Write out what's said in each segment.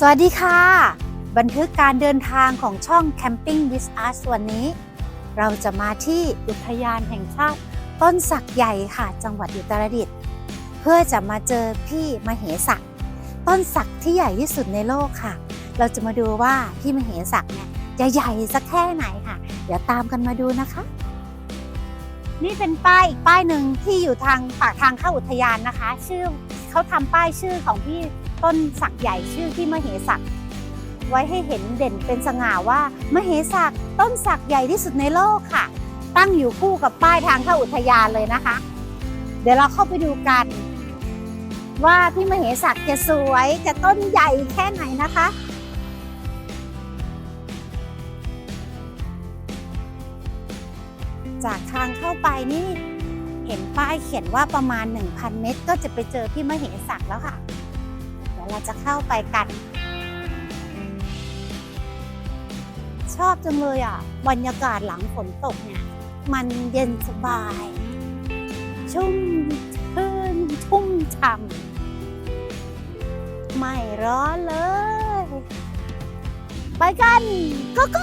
สวัสดีค่ะ บันทึกการเดินทางของช่อง Camping with Us วันนี้ เราจะมาที่อุทยานแห่งชาติต้นสักใหญ่ค่ะ จังหวัดอุตรดิตถ์เพื่อจะมาเจอพี่มเหสักต้นสักที่ใหญ่ที่สุดในโลกค่ะ เราจะมาดูว่าพี่มเหสักเนี่ยจะใหญ่สักแค่ไหนค่ะ เดี๋ยวตามกันมาดูนะคะ นี่เป็นป้ายอีกป้ายหนึ่งที่อยู่ทางปากทางเข้าอุทยานนะคะ ชื่อเขาทำป้ายชื่อของพี่ต้นสักใหญ่ชื่อพี่มเหสักไว้ให้เห็นเด่นเป็นสง่าว่ามเหสักต้นสักใหญ่ที่สุดในโลกค่ะ ตั้งอยู่คู่กับป้ายทางเข้าอุทยานเลยนะคะ เดี๋ยวเราเข้าไปดูกัน ว่าพี่มเหสักจะสวยจะต้นใหญ่แค่ไหนนะคะ จากทางเข้าไปนี่ เห็นป้ายเขียนว่าประมาณ 1,000 เมตร ก็จะไปเจอพี่มเหสักแล้วค่ะ เดี๋ยวเราจะเข้าไปกัน ชอบจังเลยอะ บรรยากาศหลังฝนตกเนี่ย มันเย็นสบาย ชุ่มชื่นชุ่มฉ่ำไม่ร้อนเลย ไปกันก็ก็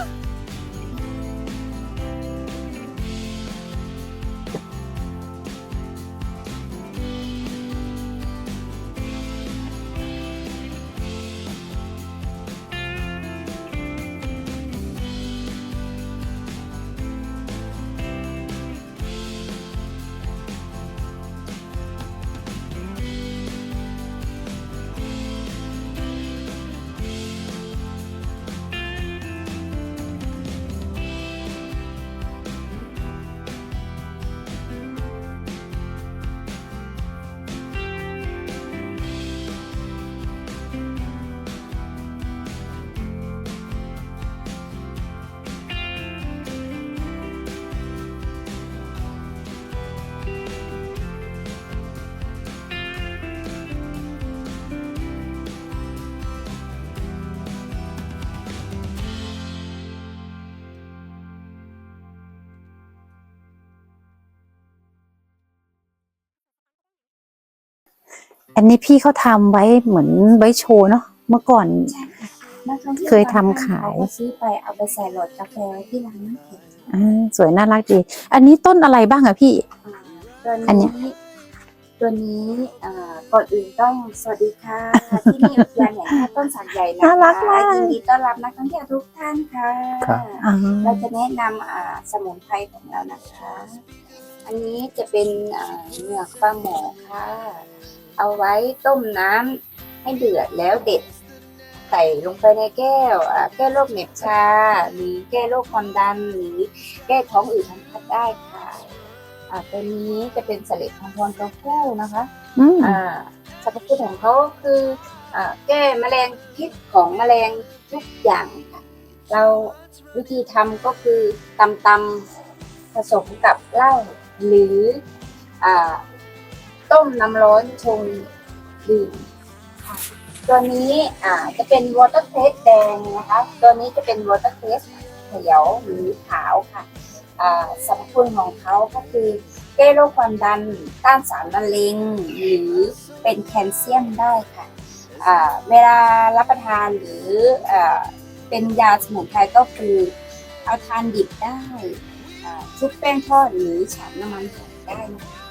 อันนี้พี่เขาทำไว้เหมือนไว้โชว์เนาะเมื่อก่อนนักท่องที่วเคยทำขายเขก็ซื้อไปเอาไปใส่หลอดกาแฟไว้ที่ร้านน้ำแข็งอ่าสวยน่ารักดี อันนี้ต้นอะไรบ้างอะพี่ ตัวอันเนี้นี้ย ตัวนี้อ่าก่อนอื่นต้องสวัสดีค่ะ ที่นี่อุทยานแห่งชาติต้นสักใหญ่นะคะน่ารักมาก ยินดีต้อนรับนักท่องเที่ยวทุกท่านค่ะ ครับ อ่าเราจะแนะนำอ่าสมุนไพรของเรานะคะ อันนี้จะเป็นอ่าเหงือกปลาหมอค่ะ เอาไว้ต้มน้ำให้เดือดแล้วเด็ดใส่ลงไปในแก้วอ่าแก้โรคเหน็บชา หรือแก้โรคความดัน หรือแก้ท้องอืดท้องพัดได้ค่ะอ่าตัวนี้จะเป็นสลิดของพรตัวผู้นะคะอืมอ่าสรรพคุณของเขาคืออ่าแก้แมลงพิษของแมลงทุกอย่างค่ะ เราวิธีทำก็คือตำตำๆผสมกับเหล้าหรืออ่า ต้มน้ำร้อนชงดื่มตัวนี้อ่าจะเป็นวอเตอร์เทสแดงนะคะ ตัวนี้จะเป็นวอเตอร์เทสเขียวหรือขาวค่ะอ่าสรรพคุณของเขาก็คือแก้โรคความดันต้านสารมะเร็ง หรือเป็นแคลเซียมได้ค่ะอ่าเวลารับประทานหรืออาเป็นยาสมุนไพรก็คือเอาทานดิบได้อ่าชุบแป้งทอดหรือฉาบน้ำมันหอยได้นะคะ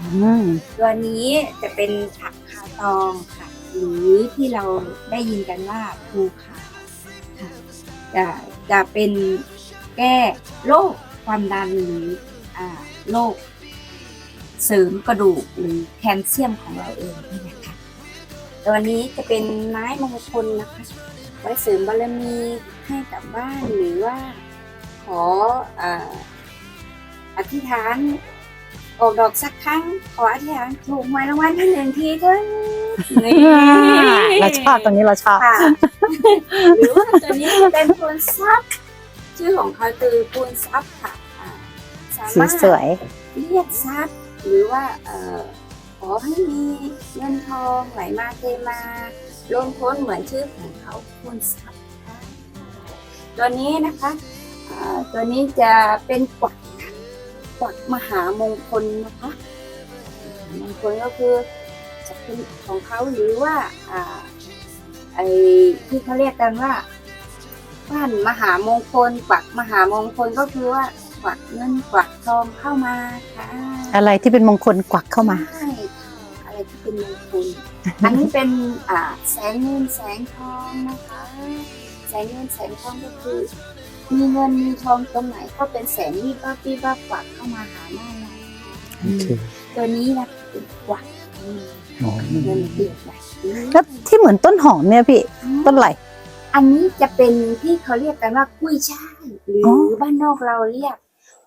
อืมตัวนี้จะเป็นผักคาตองค่ะ หรือที่เราได้ยินกันว่าภูขาค่ะจะจะเป็นแก้โรคความดันหรืออ่าโรคเสริมกระดูกหรือแคลเซียมของเราเองนี่นะคะตัวนี้จะเป็นไม้มงคลนะคะไว้เสริมบารมีให้กับบ้านหรือว่าขอออธิษฐาน ออกดอกสักครั้ง ขออธิษฐานถูกหวยรางวัลที่หนึ่งทีเถอะนี่เราชอบตรงนี้เราชอบค่ะหรือว่าตัวนี้จะเป็นปูนซับชื่อของเขาคือปูนซับค่ะอ่าสาสีมารถสวยเรียกทรัพย์หรือว่าเอ่อขอให้มีเงินทองไหลมาเทมาลงพ้นเหมือนชื่อของเขาคูณทรัพย์ค่ะตัวนี้นะคะอ่าตัวนี้จะเป็นกวัก ค่ะกวักมหามงคลนะคะมหามงคลก็คือจะเป็นของเขาหรือว่าอ่าไอ้ที่เขาเรียกกันว่าบ้านมหามงคลกวักมหามงคลก็คือว่ากวักเงินกวักทองเข้ามาค่ะอะไรที่เป็นมงคลกวักเข้ามาใช่ค่ะอะไรที่เป็นมงคลอันนี้เป็นอ่าแสงเงินแสงทองนะคะ แสงเงินแสงทองก็คือ มีเงินมีทองตรงไหนก็เป็นแสงวิบวับวิบวับกวักเข้ามาหาหน้าเราตัวนี้นะเป็นกวักอืมเงินเดือดไหลแล้วที่เหมือนต้นหอมเนี่ยพี่ต้นอะไรอันนี้จะเป็นที่เขาเรียกกันว่ากุ้ยช่ายหรือออบ้านนอกเราเรียก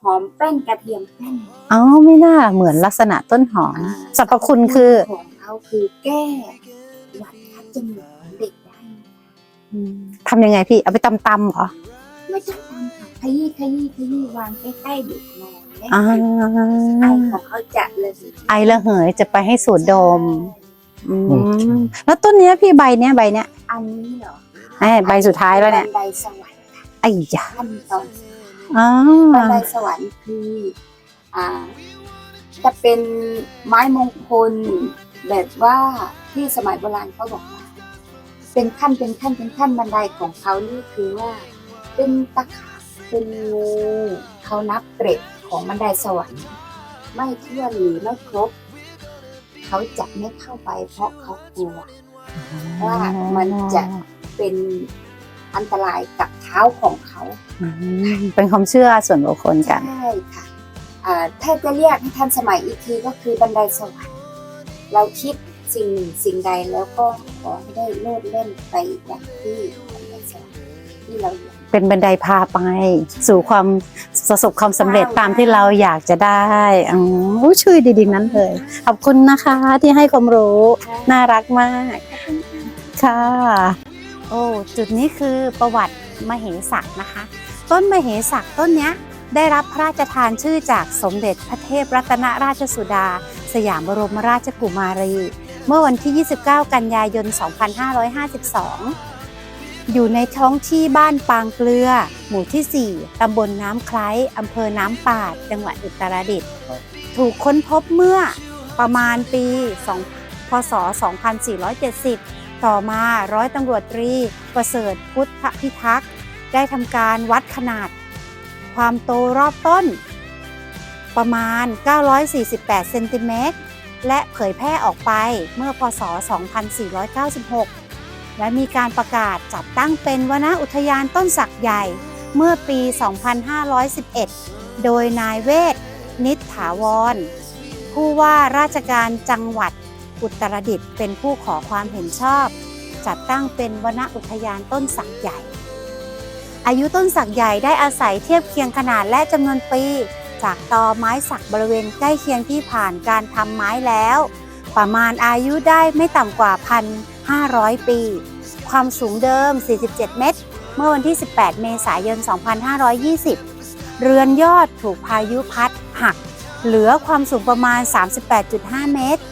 หอมแป้นกระเทียมแป้นอ๋อไม่น่าเหมือนลักษณะต้นหอมอ่าสรรพคุณคือของเขาคือแก้หวัดคัดจมูกของเด็กได้ทำยังไงพี่เอาไปตำตำๆเหรอ ไม่ต้องทำค่ะขยี้ขยี้ขยี้วางใกล้ๆเด็กนอนได้อ่าไอของเขาจะเลยไอระเหยจะไปให้สูดดมอืมแล้วต้นเนี้ยพี่ใบเนี้ยใบเนี้ยอันนี้เหรอแหมใบสุดท้ายแล้วเนี่ยบันไดสวรรค์ค่ะไอ้ยาขั้นตอนอ๋อบันไดสวรรค์คืออ่า จะเป็นไม้มงคลแบบว่าที่สมัยโบราณเขาบอกว่า เป็นขั้นเป็นขั้นเป็นขั้นบันไดของเขานี่คือว่า เป็นตะขาบเป็นงูเขานับเกร็ดของบันไดสวรรค์ ไม่ทั่วนหรือไม่ครบ เขาจะไม่เข้าไปเพราะเขากลัวว่ามันจะเป็นอันตรายกับเท้าของเขาอืมเป็นความเชื่อส่วนบุคคลกันใช่ค่ะอ่าถ้าจะเรียกให้ทันสมัยอีกทีก็คือบันไดสวรรค์เราคิดสิ่งหนึ่งสิ่งใดแล้วก็ขอให้ได้โลดเล่นไปอย่างที่บันไดสวรรค์ที่เราอยาก เป็นบันไดพาไป สู่ความประสบความสำเร็จใช่ตามที่เราอยากจะได้อ๋อชื่อดีๆนั้นเลย ขอบคุณนะคะที่ให้ความรู้ น่ารักมาก ค่ะ โอ้จุดนี้คือประวัติมเหสักนะคะ ต้นมเหสักต้นเนี้ยได้รับพระราชทานชื่อจากสมเด็จพระเทพรัตนราชสุดา สยามบรมราชกุมารี เมื่อวันที่ 29 กันยายน 2552 อยู่ในท้องที่บ้านปางเกลือ หมู่ที่ 4 ตำบลน้ำไคล้อำเภอน้ำปาด จังหวัดอุตรดิตถ์ถูกค้นพบเมื่อประมาณปี 2 พศ 2470 ต่อมาร้อยตำรวจตรี ประเสริฐพุทธพิทักษ์ ได้ทำการวัดขนาด ความโตรอบต้น ประมาณ 948 เซนติเมตร และเผยแพร่ออกไปเมื่อพศ 2496 และมีการประกาศจัดตั้งเป็นวนอุทยานต้นสักใหญ่เมื่อปี 2511 โดยนายเวทนิษฐาวร ผู้ว่าราชการจังหวัดอุตรดิตถ์เป็นผู้ขอความเห็นชอบ จัดตั้งเป็นวนอุทยานต้นสักใหญ่ อายุต้นสักใหญ่ได้อาศัยเทียบเคียงขนาดและจำนวนปี จากตอไม้สักบริเวณใกล้เคียงที่ผ่านการทำไม้แล้ว ประมาณอายุได้ไม่ต่ำกว่าพัน 500 ปี ความสูงเดิม 47 เมตร เมื่อวันที่ 18 เมษายน 2520 เรือนยอดถูกพายุพัดหัก เหลือความสูงประมาณ 38.5 เมตร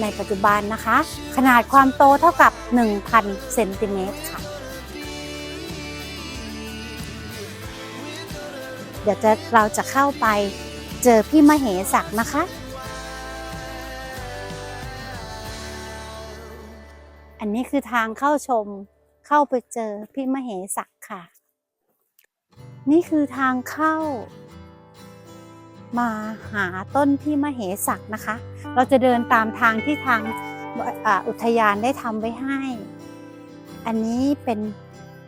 ในปัจจุบันนะคะ ขนาดความโตเท่ากับ 1,000 เซนติเมตรค่ะ เดี๋ยวจะเราจะเข้าไปเจอพี่มเหศักดิ์นะคะ นนี้คือทางเข้าชมเข้าไปเจอพี่มเหศักค่ะ นี่คือทางเข้า มาหาต้นพี่มเหศักนะคะ เราจะเดินตามทางที่ทางอุทยานได้ทำไว้ให้ อันนี้เป็น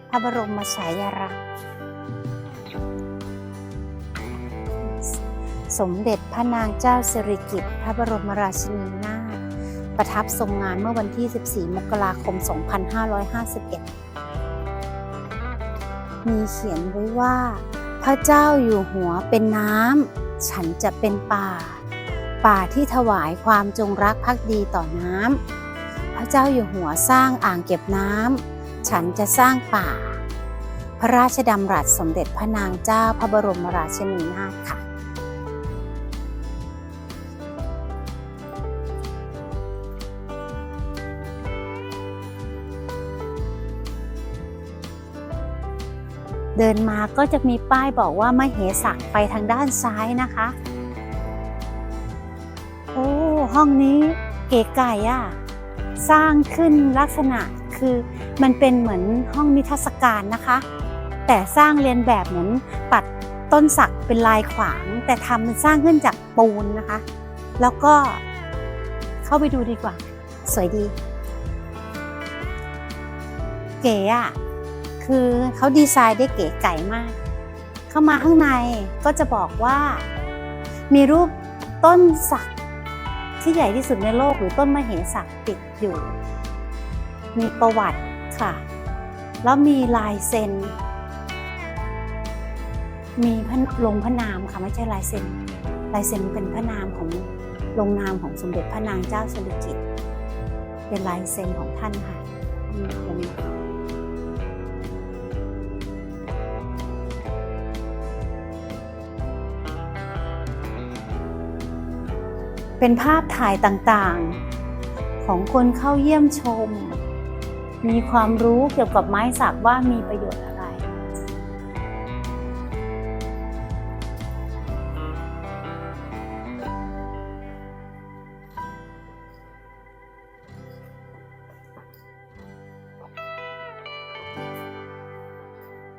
พระบรมฉายาลักษณ์สมเด็จพระนางเจ้าสิริกิติ์พระบรมราชินีนา ประทับทรงงานเมื่อวันที่ 14 มกราคม 2551 มีเขียนไว้ว่า พระเจ้าอยู่หัวเป็นน้ำ ฉันจะเป็นป่า ป่าที่ถวายความจงรักภักดีต่อน้ำ พระเจ้าอยู่หัวสร้างอ่างเก็บน้ำ ฉันจะสร้างป่า พระราชดำรัสสมเด็จพระนางเจ้าพระบรมราชินีนาถค่ะ เดินมาก็จะมีป้ายบอกว่ามเหสักไปทางด้านซ้ายนะคะ โอ้ห้องนี้เก๋ไก่อะสร้างขึ้นลักษณะคคือมันเป็นเหมือนห้องนิทรรศการนะคะ แต่สร้างเรียนแบบเหมือนตัดต้นสักเป็นลายขวาง แต่ทำมันสร้างขึ้นจากปูนนะคะ แล้วก็เข้าไปดูดีกว่า สวยดี เก๋อะ คือเขาดีไซน์ได้เก๋ไก่มาก เข้ามาข้างในก็จะบอกว่า มีรูปต้นสักที่ใหญ่ที่สุดในโลกหรือต้นมะเหสักติดอยู่ มีประวัติค่ะ แล้วมีลายเซ็น มีพลงพระนามค่ะไม่ใช่ลายเซ็น ลายเซ็นเป็นพระนามของลงนามของสมเด็จพระนางเจ้าสิริกิติ์เป็นลายเซ็นของท่านค่ะ เป็นภาพถ่ายต่างๆ ของคนเข้าเยี่ยมชม มีความรู้เกี่ยวกับไม้สักว่ามีประโยชน์อะไร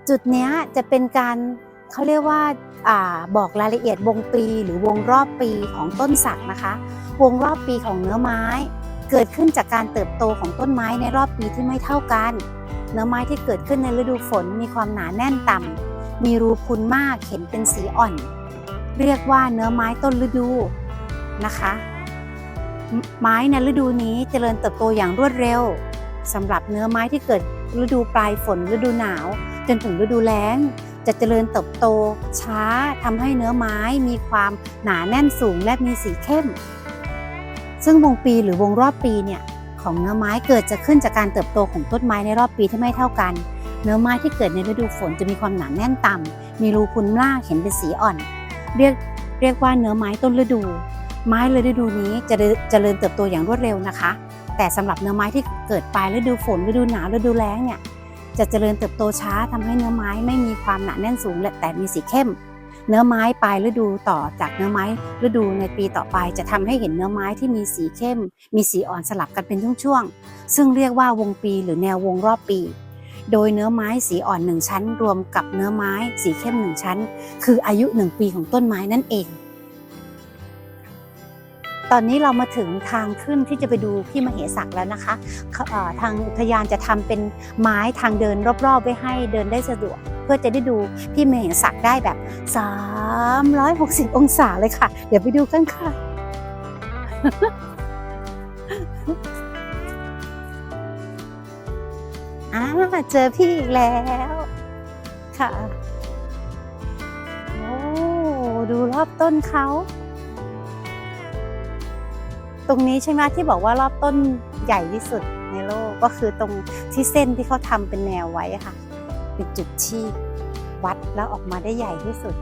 จุดนี้จะเป็นการ เขาเรียกว่าอาบอกรายละเอียดวงปีหรือวงรอบปีของต้นสักนะคะ วงรอบปีของเนื้อไม้ เกิดขึ้นจากการเติบโตของต้นไม้ในรอบปีที่ไม่เท่ากัน เนื้อไม้ที่เกิดขึ้นในฤดูฝนมีความหนาแน่นต่ำมีรูพุนมากเห็นเป็นสีอ่อน เรียกว่าเนื้อไม้ต้นฤดูนะคะ ไม้ในฤดูนี้เจริญเติบโตอย่างรวดเร็วสำหรับเนื้อไม้ที่เกิดฤดูปลายฝนฤดูหนาว จนถึงฤดูแล้ง จะเจริญเติบโตช้าทำให้เนื้อไม้มีความหนาแน่นสูงและมีสีเข้ม ซึ่งวงปีหรือวงรอบปีเนี่ยของเนื้อไม้เกิดจะขึ้นจากการเติบโตของต้นไม้ในรอบปีที่ไม่เท่ากัน เนื้อไม้ที่เกิดในฤดูฝนจะมีความหนาแน่นต่ำมีรูพุนมากเห็นเป็นสีอ่อน เรียกเรียกว่าเนื้อไม้ต้นฤดู ไม้ฤดูนี้จะเจริญเจริญเติบโตอย่างรวดเร็วนะคะ แต่สำหรับเนื้อไม้ที่เกิดปลายฤดูฝนฤดูหนาวฤดูแล้งเนี่ย จะเจริญเติบโตช้าทำให้เนื้อไม้ไม่มีความหนาแน่นสูงและแต่มีสีเข้ม เนื้อไม้ปลายฤดูต่อจากเนื้อไม้ฤดูในปีต่อไป จะทำให้เห็นเนื้อไม้ที่มีสีเข้ม มีสีอ่อนสลับกันเป็นช่วงๆซึ่งเรียกว่าวงปีหรือแนววงรอบปี โดยเนื้อไม้สีอ่อนหนึ่งชั้น รวมกับเนื้อไม้สีเข้มหนึ่งชั้น คืออายุหนึ่งปีของต้นไม้นั่นเอง ตอนนี้เรามาถึงทางขึ้นที่จะไปดูพี่มเหสักแล้วนะคะทางอุทยานจะทำเป็นไม้ทางเดินรอบๆไว้ให้เดินได้สะดวก เพื่อจะได้ดูพี่มเหสักได้แบบ 360 องศาเลยค่ะ เดี๋ยวไปดูกันค่ะอ่าเจอพี่อีกแล้วค่ะ โอ้ ดูรอบต้นเขา ตรงนี้ใช่ไหมที่บอกว่ารอบต้นใหญ่ที่สุดในโลกก็คือตรงที่เส้นที่เขาทำเป็นแนวไว้ค่ะ เป็นจุดที่วัดแล้วออกมาได้ใหญ่ที่สุด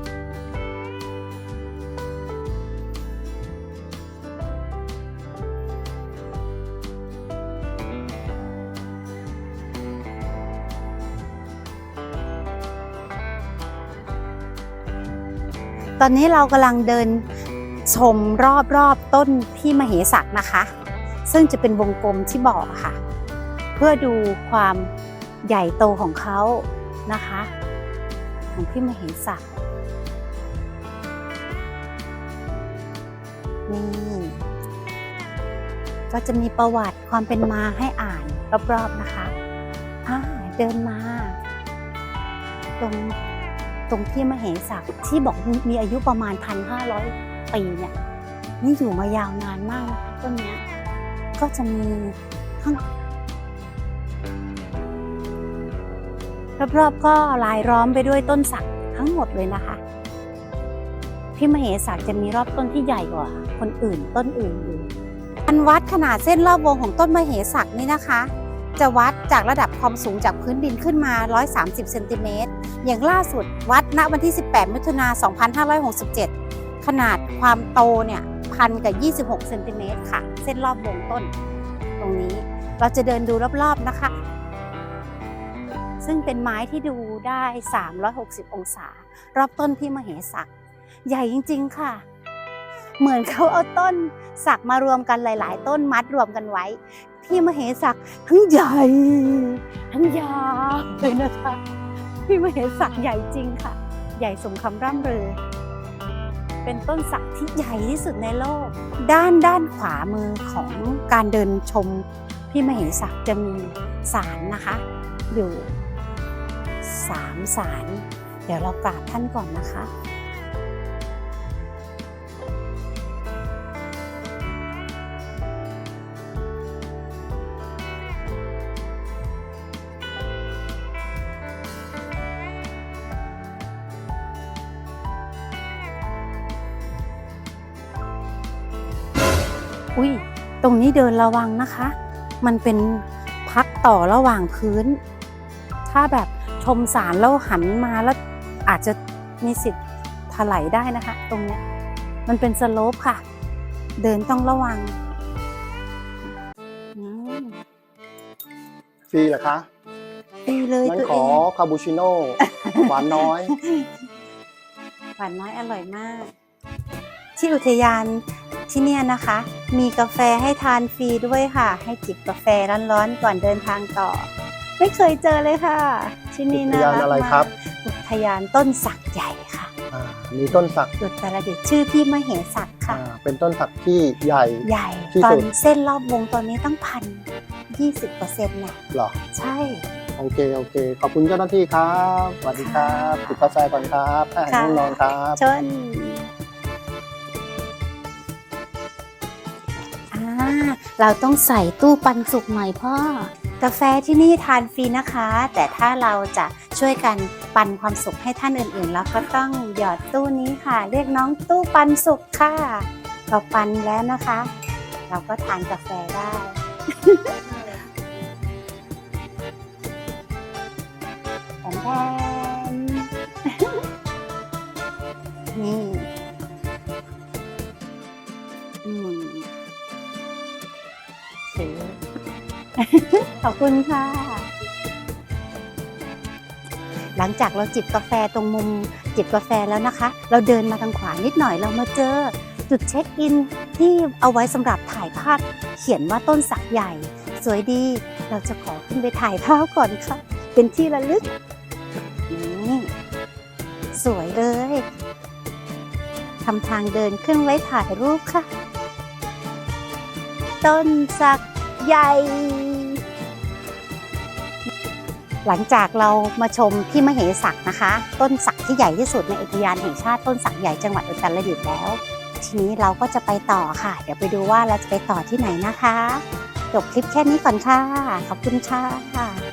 ตอนนี้เรากำลังเดิน ชมรอบๆต้นพี่มเหสักนะคะ ซึ่งจะเป็นวงกลมที่บอกค่ะ เพื่อดูความใหญ่โตของเขานะคะ ของพี่มเหสักนี่ก็จะมีประวัติความเป็นมาให้อ่านรอบๆนะคะอ่าเดินมา ตรงตรงพี่มเหสักที่บอกมีอายุประมาณ 1,500 ปีเนี่ยนี่อยู่มายาวนานมากนะคะต้นนี้ก็จะมีข้างรอบๆก็ลายล้อมไปด้วยต้นสักทั้งหมดเลยนะคะ พี่มเหสักจะมีรอบต้นที่ใหญ่กว่า คนอื่นต้นอื่นอยู่อันวัดขนาดเส้นรอบวงของต้นมเหสักนี่นะคะ จะวัดจากระดับความสูงจากพื้นดินขึ้นมา 130 เซนติเมตร อย่างล่าสุดวัดณวันที่ 18 มิถุนา 2567 ขนาดความโตเนี่ยพันกับ 26เซนติเมตรค่ะ เส้นรอบวงต้น ตรงนี้เราจะเดินดูรอบๆนะคะ ซึ่งเป็นไม้ที่ดูได้ 360 องศา รอบต้นพี่มเหสัก ใหญ่จริง ๆ ค่ะ เหมือนเขาเอาต้นสักมารวมกันหลาย ๆ ต้นมัดรวมกันไว้ พี่มเหสักทั้งใหญ่ ทั้งยาวเลยนะคะ พี่มเหสักใหญ่จริงค่ะ ใหญ่สมคำร่ำเลือ เป็นต้นสักที่ใหญ่ที่สุดในโลก ด้านด้านขวามือของการเดินชมพี่มเหสักจะมีศาลนะคะ อยู่สามศาลเดี๋ยวเรากราบท่านก่อนนะคะ อุ้ย ตรงนี้เดินระวังนะคะ มันเป็นพักต่อระหว่างพื้น ถ้าแบบชมสารแล้วหันมาแล้วอาจจะมีสิทธิ์ถลายได้นะคะ ตรงเนี้ยมันเป็นสโลปค่ะ เดินต้องระวังอืมฟรีเหรอคะดีเลยงั้นตัวขเอองคาปูชิโน่หวานน้อย หวานน้อยอร่อยมาก ที่อุทยาน ที่เนี่ยนะคะ มีกาแฟให้ทานฟรีด้วยค่ะ ให้จิบกาแฟร้อนๆก่อนเดินทางต่อ ไม่เคยเจอเลยค่ะ ที่นี่น่ารักอุทยานอะไรมากครับอุทยานต้นสักใหญ่ค่ะอ่ามีต้นสักอุตรดิตถ์ชื่อพี่มเหสักค่ะ อ่าเป็นต้นสักที่ใหญ่ ใหญ่ที่ตอสุนด เส้นรอบวงตอนนี้ตั้งพันยี่สิบเปอร์เซ็นต์น่ะเหรอ ใช่ โอเค โอเค ขอบคุณเจ้าหน้าที่ครับ สวัสดีครับติดกาแฟก่อนครับอาหารค่ะห้องนอนครับชน เราต้องใส่ตู้ปันสุกหน่อยพ่อกาแฟที่นี่ทานฟรีนะคะ แต่ถ้าเราจะช่วยกันปันความสุขให้ท่านอื่นๆ เราก็ต้องหยอดตู้นี้ค่ะ เรียกน้องตู้ปันสุขค่ะเราปันแล้วนะคะ เราก็ทานกาแฟได้แอนแทน ถือขอบคุณค่ะ หลังจากเราจิบกาแฟตรงมุมจิบกาแฟแล้วนะคะ เราเดินมาทางขวานิดหน่อยเรามาเจอ จุดเช็คอินที่เอาไว้สำหรับถ่ายภาพเขียนว่าต้นสักใหญ่ สวยดี เราจะขอขึ้นไปถ่ายภาพก่อนค่ะ เป็นที่ระลึกนี่สวยเลยทำทางเดินขึ้นไว้ถ่ายรูปค่ะ ต้นสักใหญ่ หลังจากเรามาชมที่มเหสักนะคะ ต้นสักที่ใหญ่ที่สุดในอุทยานแห่งชาติต้นสักใหญ่จังหวัดอุตรดิตถ์แล้ว ทีนี้เราก็จะไปต่อค่ะ เดี๋ยวไปดูว่าเราจะไปต่อที่ไหนนะคะจบคลิปแค่นี้ก่อนค่ะ ขอบคุณค่ะ